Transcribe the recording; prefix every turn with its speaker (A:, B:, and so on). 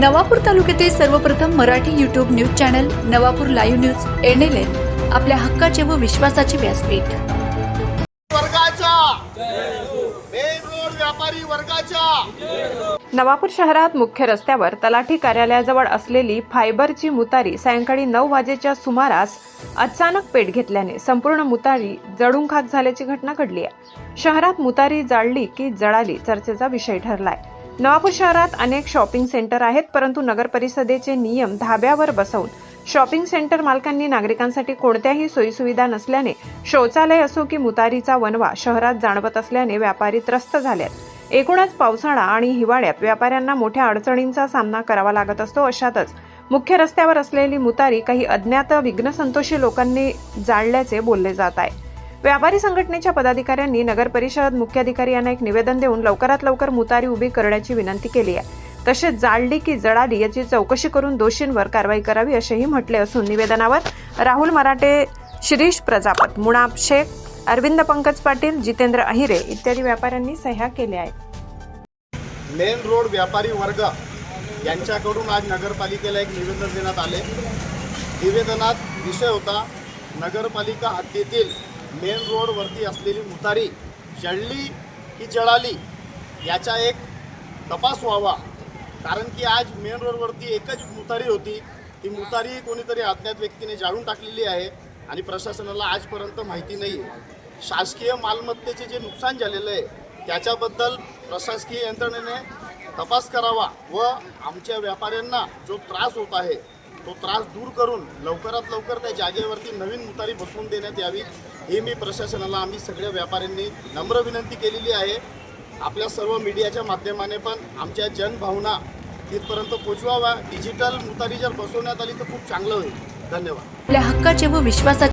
A: नवापूर तालुक्यातील सर्वप्रथम Marathi YouTube news channel Navapur live news NLN आपल्या हक्काचे व विश्वासाचे व्यासपीठ.
B: वर्गाच्या. मेन रोड व्यापारी वर्गाच्या.
C: नवापूर शहरात मुख्य रस्त्यावर तलाठी कार्यालयाजवळ असलेली फायबरची मुतारी सायंकाळी नऊ वाजेच्या सुमारास अचानक पेट घेतल्याने संपूर्ण मुतारी जळून खाक झाल्याची घटना घडली आहे. शहरात मुतारी जाळली की जळाली चर्चेचा विषय ठरलाय. नवापूर शहरात अनेक शॉपिंग सेंटर आहेत परंतु नगर परिषदेचे नियम धाब्यावर बसवून शॉपिंग सेंटर मालकांनी नागरिकांसाठी कोणत्याही सोयीसुविधा नसल्याने शौचालय असो की मुतारीचा वनवा शहरात जाणवत असल्याने व्यापारी त्रस्त झाल्यात एकूणच पावसाळा आणि हिवाळ्यात व्यापाऱ्यांना मोठ्या अडचणींचा सामना करावा लागत असतो अशातच मुख्य रस्त्यावर असलेली मुतारी काही अज्ञात विघ्नसंतोषी लोकांनी जाळल्याचे बोलले जात आहे. व्यापारी संघटनेच्या पदाधिकाऱ्यांनी नगर परिषद मुख्याधिकारी यांना एक निवेदन देऊन लवकरात लवकर मुतारी उभी करण्याची विनंती केली आहे. तसेच जाळली की जळाली याची चौकशी करून दोषींवर कारवाई करावी असेही म्हटले असून निवेदनावर राहुल मराठे शिरीष प्रजापत मुणाब शेख अरविंद पंकज पाटील जितेंद्र अहिरे इत्यादी व्यापाऱ्यांनी सह्या केल्या आहेत.
B: मेन रोड व्यापारी वर्ग यांच्याकडून आज नगरपालिकेला एक निवेदन देण्यात आले. निवेदनात विषय होता नगरपालिका हद्दीतील मेन रोडवरती असलेली मुतारी जळली की जळाली याचा एक तपास व्हावा. कारण की आज मेन रोडवरती एकच मुतारी होती. ती मुतारी कोणीतरी अज्ञात व्यक्तीने जाळून टाकलेली आहे आणि प्रशासनाला आजपर्यंत माहिती नाही आहे शासकीय मालमत्तेचे जे नुकसान झालेलं आहे त्याच्याबद्दल प्रशासकीय यंत्रणेने तपास करावा व आमच्या व्यापाऱ्यांना जो त्रास होत आहे तो त्रास दूर करून लवकरात लवकर त्या जागेवरती नवीन मुतारी बसवून देण्यात यावी हे मी प्रशासनाला आम्ही सगळ्या व्यापाऱ्यांनी नम्र विनंती केलेली आहे. आपल्या सर्व मीडियाच्या माध्यमाने पण आमच्या जनभावना तिथपर्यंत पोचवावा डिजिटल मुतारी जर बसवण्यात आली तर खूप चांगलं होईल. धन्यवाद.
A: आपल्या हक्काचे व विश्वासाचे